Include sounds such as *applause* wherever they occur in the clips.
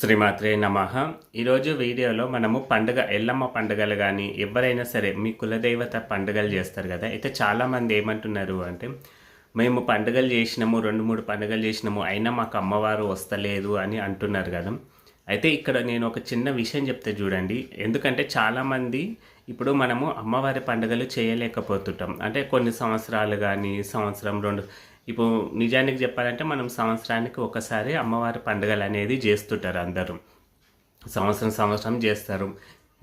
శ్రీమాత్రే నమ. ఈరోజు వీడియోలో మనము పండుగ ఎల్లమ్మ పండుగలు కానీ ఎవరైనా సరే మీ కులదేవత పండుగలు చేస్తారు కదా. అయితే చాలామంది ఏమంటున్నారు అంటే మేము పండుగలు చేసినాము రెండు మూడు పండుగలు చేసినాము అయినా మాకు అమ్మవారు వస్తలేదు అని అంటున్నారు కదా. అయితే ఇక్కడ నేను ఒక చిన్న విషయం చెప్తే చూడండి. ఎందుకంటే చాలామంది ఇప్పుడు మనము అమ్మవారి పండుగలు చేయలేకపోతుంటాం. అంటే కొన్ని సంవత్సరాలు కానీ సంవత్సరం రెండు ఇప్పుడు నిజానికి చెప్పాలంటే మనం సంవత్సరానికి ఒకసారి అమ్మవారి పండుగలు అనేది చేస్తుంటారు అందరూ. సంవత్సరం సంవత్సరం చేస్తారు.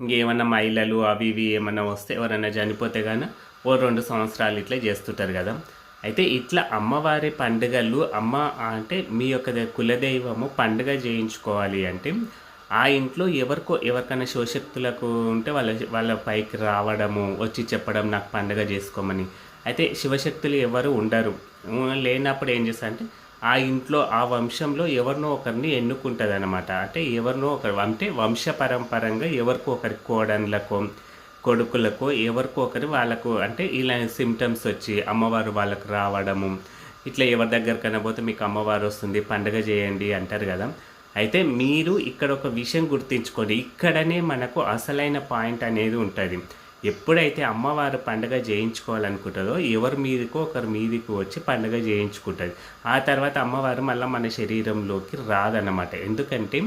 ఇంకేమన్నా మహిళలు అవి ఇవి ఏమన్నా వస్తే ఎవరైనా చనిపోతే కానీ ఓ రెండు సంవత్సరాలు ఇట్లా చేస్తుంటారు కదా. అయితే ఇట్లా అమ్మవారి పండుగలు అమ్మ అంటే మీ యొక్క కులదైవము పండుగ చేయించుకోవాలి అంటే ఆ ఇంట్లో ఎవరికో ఎవరికైనా శివశక్తులకు ఉంటే వాళ్ళ వాళ్ళ పైకి రావడము వచ్చి చెప్పడం నాకు పండుగ చేసుకోమని. అయితే శివశక్తులు ఎవరు ఉండరు. లేనప్పుడు ఏం చేస్తా అంటే ఆ ఇంట్లో ఆ వంశంలో ఎవరినో ఒకరిని ఎన్నుకుంటుంది అనమాట అంటే ఎవరినో ఒకరు అంటే వంశ పరంపరంగా ఎవరికో ఒకరి కోడన్లకో కొడుకులకు ఎవరికో ఒకరి వాళ్ళకు అంటే ఇలా సిమ్టమ్స్ వచ్చి అమ్మవారు వాళ్ళకు రావడము ఇట్లా ఎవరి దగ్గరకైనా పోతే మీకు అమ్మవారు వస్తుంది పండగ చేయండి అంటారు కదా. అయితే మీరు ఇక్కడ ఒక విషయం గుర్తించుకోండి. ఇక్కడనే మనకు అసలైన పాయింట్ అనేది ఉంటుంది. ఎప్పుడైతే అమ్మవారు పండుగ చేయించుకోవాలనుకుంటుందో ఎవరి మీదకో ఒకరి మీదకు వచ్చి పండగ చేయించుకుంటుంది ఆ తర్వాత అమ్మవారు మళ్ళీ మన శరీరంలోకి రాదన్నమాట. ఎందుకంటే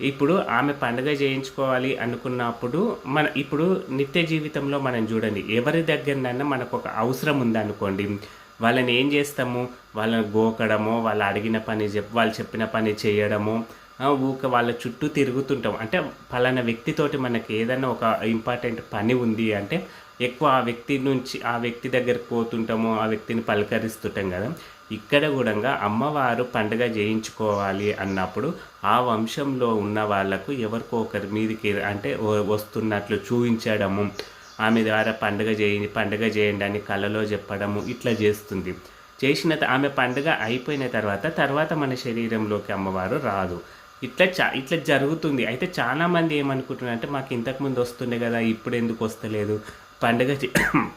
ఇప్పుడు ఆమె పండుగ చేయించుకోవాలి అనుకున్నప్పుడు మన ఇప్పుడు నిత్య జీవితంలో మనం చూడండి ఎవరి దగ్గరనైనా మనకు ఒక అవసరం ఉందనుకోండి వాళ్ళని ఏం చేస్తాము? వాళ్ళని గోకడమో వాళ్ళు అడిగిన పని చెప్ వాళ్ళు చెప్పిన పని చేయడము ఊక వాళ్ళ చుట్టూ తిరుగుతుంటాం. అంటే పలానా వ్యక్తితోటి మనకి ఏదైనా ఒక ఇంపార్టెంట్ పని ఉంది అంటే ఎక్కువ ఆ వ్యక్తి నుంచి ఆ వ్యక్తి దగ్గరకు పోతుంటాము ఆ వ్యక్తిని పలకరిస్తుంటాం కదా. ఇక్కడ కూడా అమ్మవారు పండుగ చేయించుకోవాలి అన్నప్పుడు ఆ వంశంలో ఉన్న వాళ్ళకు ఎవరికో ఒకరి మీదకి అంటే వ- వస్తున్నట్లు చూపించడము ఆమె ద్వారా పండుగ చేయండి పండుగ చేయండి అని కలలో చెప్పడము ఇట్లా చేస్తుంది. చేసిన ఆమె పండుగ అయిపోయిన తర్వాత తర్వాత మన శరీరంలోకి అమ్మవారు రాదు. ఇట్లా చా ఇట్లా జరుగుతుంది. అయితే చాలా మంది ఏమనుకుంటున్నారు అంటే మాకు ఇంతకుముందు వస్తుండే కదా ఇప్పుడు ఎందుకు వస్తలేదు? పండుగ చే- *clears throat*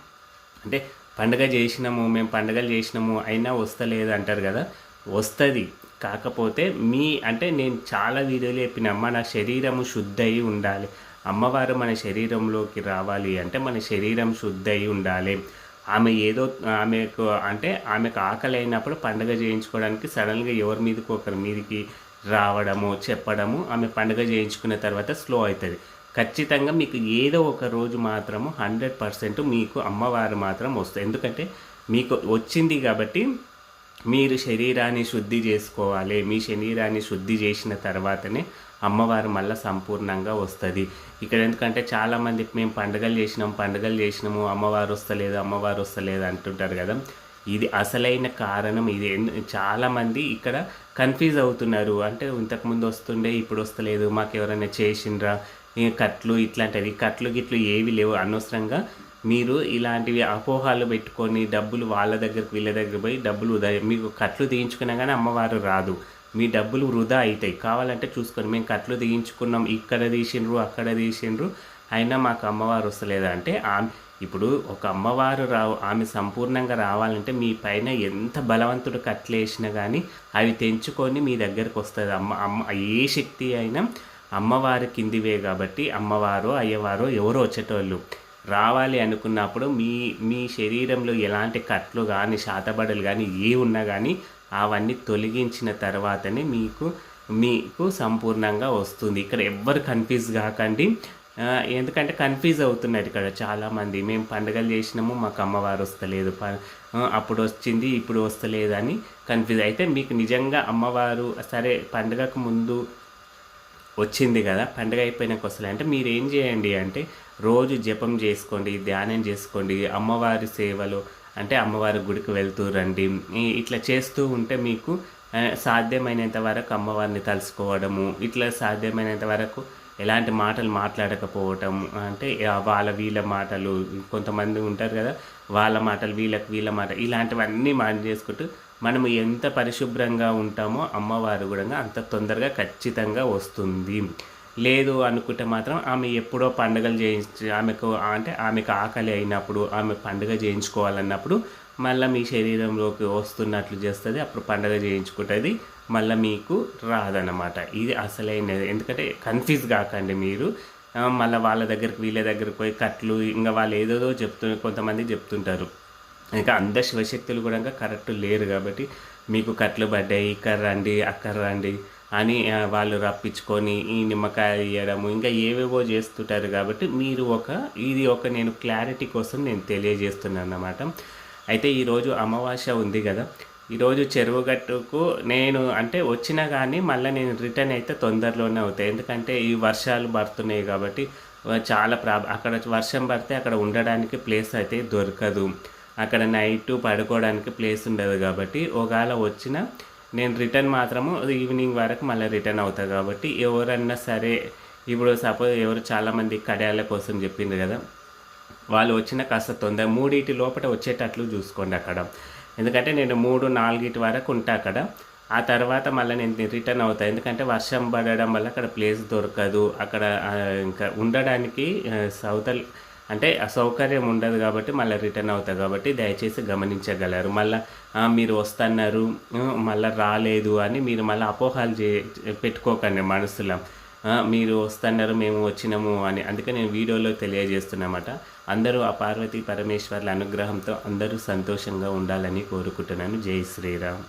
అంటే పండుగ చేసినాము మేము పండుగలు చేసినాము అయినా వస్తలేదు అంటారు కదా? వస్తుంది. కాకపోతే మీ అంటే నేను చాలా వీడియోలు చెప్పిన అమ్మ నా శరీరము శుద్ధ అయి ఉండాలి. అమ్మవారు మన శరీరంలోకి రావాలి అంటే మన శరీరం శుద్ధ అయి ఉండాలి. ఆమె ఏదో ఆమెకు అంటే ఆమెకు ఆకలి అయినప్పుడు పండుగ చేయించుకోవడానికి సడన్గా ఎవరి మీదకి ఒకరి మీదకి రావడము చెప్పడము ఆమె పండుగ చేయించుకున్న తర్వాత స్లో అవుతుంది. ఖచ్చితంగా మీకు ఏదో ఒక రోజు మాత్రము హండ్రెడ్ పర్సెంట్ మీకు అమ్మవారు మాత్రం వస్తుంది. ఎందుకంటే మీకు వచ్చింది కాబట్టి మీరు శరీరాన్ని శుద్ధి చేసుకోవాలి. మీ శరీరాన్ని శుద్ధి చేసిన తర్వాతనే అమ్మవారు మళ్ళీ సంపూర్ణంగా వస్తుంది. ఇక్కడ ఎందుకంటే చాలామంది మేము పండుగలు చేసినాం పండుగలు చేసినాము అమ్మవారు వస్తలేదు అమ్మవారు వస్తలేదు అంటుంటారు కదా. ఇది అసలైన కారణం. ఇది చాలామంది ఇక్కడ కన్ఫ్యూజ్ అవుతున్నారు. అంటే ఇంతకుముందు వస్తుండే ఇప్పుడు వస్తలేదు మాకు ఎవరైనా చేసిండ్రా కట్లు ఇట్లాంటివి కట్లు గిట్లు ఏవి లేవు. అనవసరంగా మీరు ఇలాంటివి అపోహాలు పెట్టుకొని డబ్బులు వాళ్ళ దగ్గరికి వీళ్ళ దగ్గర పోయి డబ్బులు వృధా మీకు కట్లు తీయించుకున్నా కానీ అమ్మవారు రాదు. మీ డబ్బులు వృధా అవుతాయి కావాలంటే చూసుకొని మేము కట్లు తీయించుకున్నాం. ఇక్కడ తీసిండ్రు అక్కడ తీసిండ్రు. అయినా మాకు అమ్మవారు వస్తలేదా? అంటే ఆమె ఇప్పుడు ఒక అమ్మవారు రావు ఆమె సంపూర్ణంగా రావాలంటే మీ పైన ఎంత బలవంతుడు కట్లేసినా కానీ అవి తెంచుకొని మీ దగ్గరకు వస్తుంది. అమ్మ అమ్మ ఏ శక్తి అయినా అమ్మవారి కిందివే కాబట్టి అమ్మవారు అయ్యవారు ఎవరో వచ్చేటోళ్ళు రావాలి అనుకున్నప్పుడు మీ మీ శరీరంలో ఎలాంటి కట్లు కానీ శాతబడలు కానీ ఏ ఉన్నా కానీ అవన్నీ తొలగించిన తర్వాతనే మీకు మీకు సంపూర్ణంగా వస్తుంది. ఇక్కడ ఎవ్వరు కన్ఫ్యూజ్ కాకండి. ఎందుకంటే కన్ఫ్యూజ్ అవుతున్నారు ఇక్కడ చాలామంది. మేము పండుగలు చేసినాము మాకు అమ్మవారు వస్తలేదు. ప- అప్పుడు వచ్చింది ఇప్పుడు వస్తలేదు అని కన్ఫ్యూజ్ అయితే మీకు నిజంగా అమ్మవారు సరే పండుగకు ముందు వచ్చింది కదా పండుగ అయిపోయినాక వస్తలే. అంటే మీరు ఏం చేయండి అంటే రోజు జపం చేసుకోండి ధ్యానం చేసుకోండి అమ్మవారి సేవలు అంటే అమ్మవారి గుడికి వెళ్తూ రండి. ఇట్లా చేస్తూ ఉంటే మీకు సాధ్యమైనంత వరకు అమ్మవారిని తలుసుకోవడము ఇట్లా సాధ్యమైనంత వరకు ఎలాంటి మాటలు మాట్లాడకపోవటం అంటే వాళ్ళ వీళ్ళ మాటలు కొంతమంది ఉంటారు కదా వాళ్ళ మాటలు వీళ్ళకి వీళ్ళ మాట ఇలాంటివన్నీ మాట చేసుకుంటూ మనము ఎంత పరిశుభ్రంగా ఉంటామో అమ్మవారు కూడా అంత తొందరగా ఖచ్చితంగా వస్తుంది. లేదు అనుకుంటే మాత్రం ఆమె ఎప్పుడో పండుగలు చేయించు ఆమెకు అంటే ఆమెకు ఆకలి అయినప్పుడు ఆమె పండుగ చేయించుకోవాలన్నప్పుడు మళ్ళీ మీ శరీరంలోకి వస్తున్నట్లు చేస్తుంది. అప్పుడు పండగ చేయించుకుంటుంది. మళ్ళీ మీకు రాదన్నమాట. ఇది అసలైనది ఎందుకంటే కన్ఫ్యూజ్ కాకండి మీరు. మళ్ళీ వాళ్ళ దగ్గరికి వీళ్ళ దగ్గరికి పోయి కట్లు ఇంకా వాళ్ళు ఏదేదో చెప్తూ కొంతమంది చెప్తుంటారు. ఇంకా అంధ శివశక్తులు కూడా ఇంకా కరెక్ట్ లేరు కాబట్టి మీకు కట్లు పడ్డాయి. ఇక్కడ రండి అక్కడ రండి. అని వాళ్ళు రప్పించుకొని ఈ నిమ్మకాయ ఇవ్వడము ఇంకా ఏవేవో చేస్తుంటారు కాబట్టి మీరు ఒక ఇది ఒక నేను క్లారిటీ కోసం నేను తెలియజేస్తున్నాను అన్నమాట అయితే ఈరోజు అమావాస్య ఉంది కదా ఈరోజు చెరువుగట్టుకు నేను అంటే వచ్చినా కానీ మళ్ళీ నేను రిటర్న్ అయితే తొందరలోనే అవుతాయి. ఎందుకంటే ఈ వర్షాలు పడుతున్నాయి కాబట్టి చాలా ప్రాబ్ అక్కడ వర్షం పడితే అక్కడ ఉండడానికి ప్లేస్ అయితే దొరకదు. అక్కడ నైట్ పడుకోవడానికి ప్లేస్ ఉండదు కాబట్టి ఒకవేళ వచ్చిన నేను రిటర్న్ మాత్రము ఈవినింగ్ వరకు మళ్ళీ రిటర్న్ అవుతా కాబట్టి ఎవరన్నా సరే ఇప్పుడు సపోజ్ ఎవరు చాలామంది కడయాల కోసం చెప్పిండ్రు కదా వాళ్ళు వచ్చిన కాస్త తొందర మూడింటి లోపల వచ్చేటట్లు చూసుకోండి అక్కడ. ఎందుకంటే నేను మూడు నాలుగిటి వరకు ఉంటా అక్కడ. ఆ తర్వాత మళ్ళీ నేను రిటర్న్ అవుతా. ఎందుకంటే వర్షం పడడం వల్ల అక్కడ ప్లేస్ దొరకదు. అక్కడ ఇంకా ఉండడానికి సౌతల్ అంటే అసౌకర్యం ఉండదు కాబట్టి మళ్ళీ రిటర్న్ అవుతా కాబట్టి దయచేసి గమనించగలరు. మళ్ళీ మీరు వస్తున్నారు మళ్ళీ రాలేదు అని మీరు మళ్ళీ అపోహాలు చే పెట్టుకోకండి మనసులో. మీరు వస్తున్నారు మేము వచ్చినాము అని. అందుకే నేను వీడియోలో తెలియజేస్తున్నమాట. అందరూ ఆ పార్వతీ పరమేశ్వర్ల అనుగ్రహంతో అందరూ సంతోషంగా ఉండాలని కోరుకుంటున్నాను. జై శ్రీరామ్.